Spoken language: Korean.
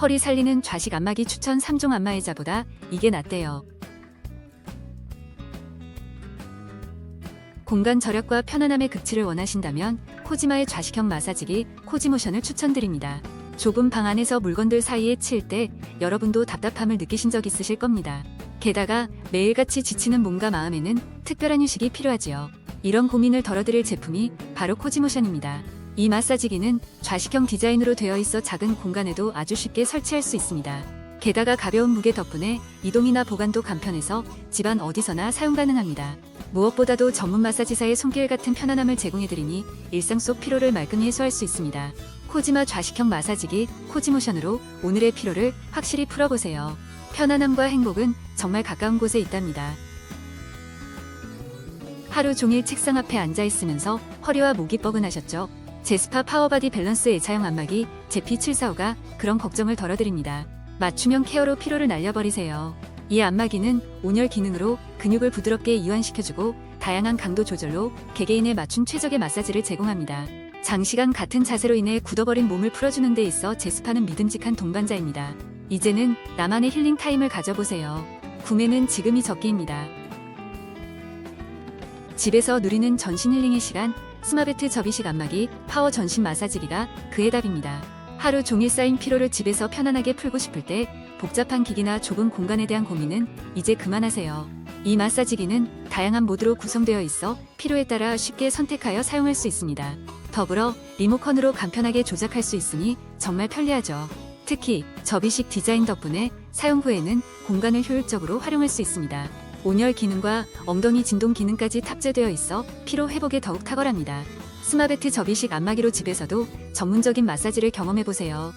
허리 살리는 좌식 안마기 추천 3종 안마의자보다 이게 낫대요. 공간 절약과 편안함의 극치를 원하신다면 코지마의 좌식형 마사지기 코지모션을 추천드립니다. 좁은 방 안에서 물건들 사이에 칠 때 여러분도 답답함을 느끼신 적 있으실 겁니다. 게다가 매일같이 지치는 몸과 마음에는 특별한 휴식이 필요하지요. 이런 고민을 덜어드릴 제품이 바로 코지모션입니다. 이 마사지기는 좌식형 디자인으로 되어 있어 작은 공간에도 아주 쉽게 설치할 수 있습니다. 게다가 가벼운 무게 덕분에 이동이나 보관도 간편해서 집안 어디서나 사용 가능합니다. 무엇보다도 전문 마사지사의 손길 같은 편안함을 제공해드리니 일상 속 피로를 말끔히 해소할 수 있습니다. 코지마 좌식형 마사지기 코지모션으로 오늘의 피로를 확실히 풀어보세요. 편안함과 행복은 정말 가까운 곳에 있답니다. 하루 종일 책상 앞에 앉아 있으면서 허리와 목이 뻐근하셨죠? 제스파 파워바디 밸런스 A차형 안마기 제피745가 그런 걱정을 덜어드립니다. 맞춤형 케어로 피로를 날려버리세요. 이 안마기는 온열 기능으로 근육을 부드럽게 이완시켜주고 다양한 강도 조절로 개개인에 맞춘 최적의 마사지를 제공합니다. 장시간 같은 자세로 인해 굳어버린 몸을 풀어주는 데 있어 제스파는 믿음직한 동반자입니다. 이제는 나만의 힐링 타임을 가져보세요. 구매는 지금이 적기입니다. 집에서 누리는 전신 힐링의 시간, 스마베트 접이식 안마기, 파워 전신 마사지기가 그의 답입니다. 하루 종일 쌓인 피로를 집에서 편안하게 풀고 싶을 때 복잡한 기기나 좁은 공간에 대한 고민은 이제 그만하세요. 이 마사지기는 다양한 모드로 구성되어 있어 필요에 따라 쉽게 선택하여 사용할 수 있습니다. 더불어 리모컨으로 간편하게 조작할 수 있으니 정말 편리하죠. 특히 접이식 디자인 덕분에 사용 후에는 공간을 효율적으로 활용할 수 있습니다. 온열 기능과 엉덩이 진동 기능까지 탑재되어 있어 피로 회복에 더욱 탁월합니다. 스마베트 접이식 안마기로 집에서도 전문적인 마사지를 경험해 보세요.